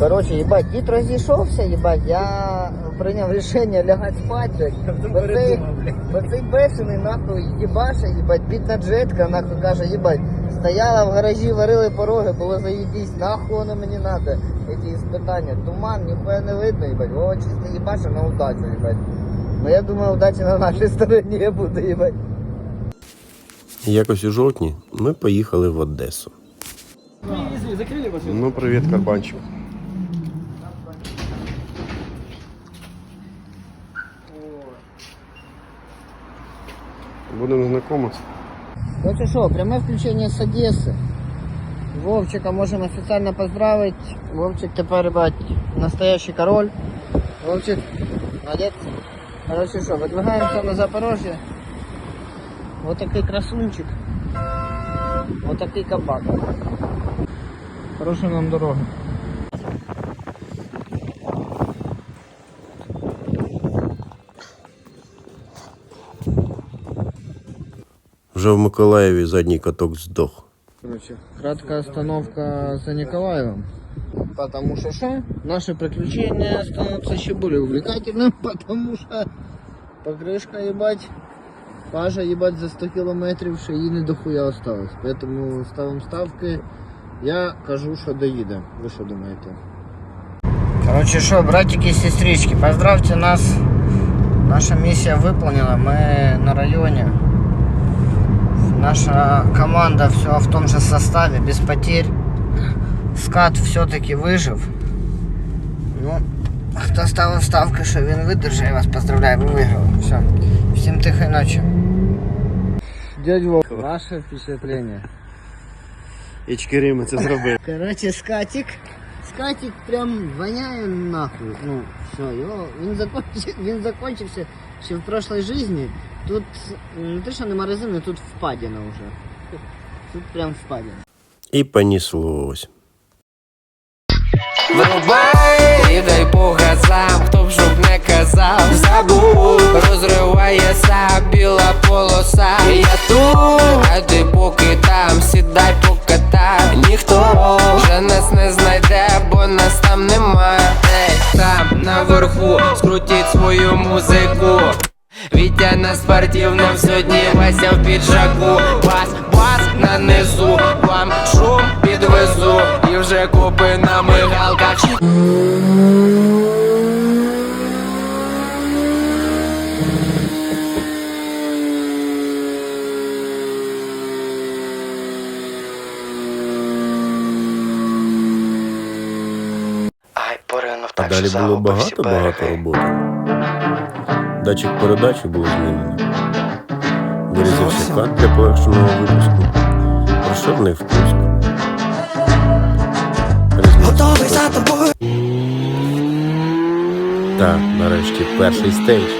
Короче, їбать, дід розійшовся, їбать, я прийняв рішення лягати спати, блядь. Бо цей, бо цей бешений, нахуй, їбаша, їбать, бідна джетка, нахуй, каже, їбать, стояла в гаражі, варили пороги, було заїбісь, нахуй воно мені надо, эти испытания, туман, ніхуя не видно, їбать, о, чисто їбаша на удачу, їбать. Ну я думаю, удача на нашій стороні буде, їбать. Якось у жовтні ми поїхали в Одесу. Ну, привіт, Карбанчик. Будемо знайомитися. Ну что, прямое включение с Одессы. Вовчика можем официально поздравить. Вовчик тепер, ребят, настоящий король. Вовчик, молодец. Короче, что, выдвигаемся на Запорожье. Вот такой красунчик. Вот такой кабак. Хорошей нам дороги. Вже в Миколаєві задній каток здох. Короче, краткая остановка за Николаевым. Потому что что? Наши приключения становятся еще более увлекательным, потому что покрышка, ебать, Пажа, ебать, за 100 километрів ще їй не дохуя осталось. Поэтому ставим ставки. Я кажу, що доїде. Ви що думаєте? Короче, що, братики и сестрички, поздравьте нас. Наша миссия выполнена. Мы на районе. Наша команда все в том же составе, без потерь. Скат все-таки вижив. Ну, хто ставив ставки, що він видержить, я вас поздравляю, ви виграли. Все. Всім тихої ночі. Дядь Вов, ваше впечатлення. Ічкері ми це зробили. Короче, скатик. Скатик прям воняє нахуй. Ну, все, його, він, закончив, він закончився ще в прошлой жизни. Тут не те, що нема резини, тут впадіна вже. Тут прям впадіна. І поніслось. Врубай і дай по газам, хто б щоб не казав, забув, розривається Не бо нас там немає. Ей, там наверху, скрутіть свою музику. Вітя на спортивном сьогодні Вася в піджаку Бас, бас на низу Вам шум підвезу І вже купи на мигалках Ай, поринув А так, далі було багато-багато роботи. Датчик передачі було змінено. Вирізався кат для полегшеного випуску. Розширений впуск. Готовий за тобою. Так, нарешті перший стейдж.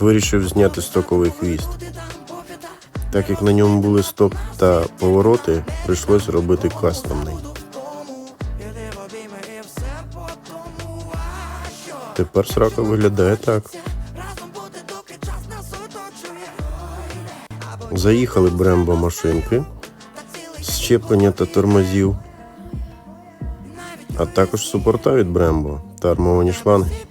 Вирішив зняти стоковий хвіст. Так як на ньому були стоп та повороти, прийшлось робити кастомний. Тепер срака виглядає так. Заїхали Брембо машинки, щеплення та тормозів, а також супорта від Брембо та армовані шланги.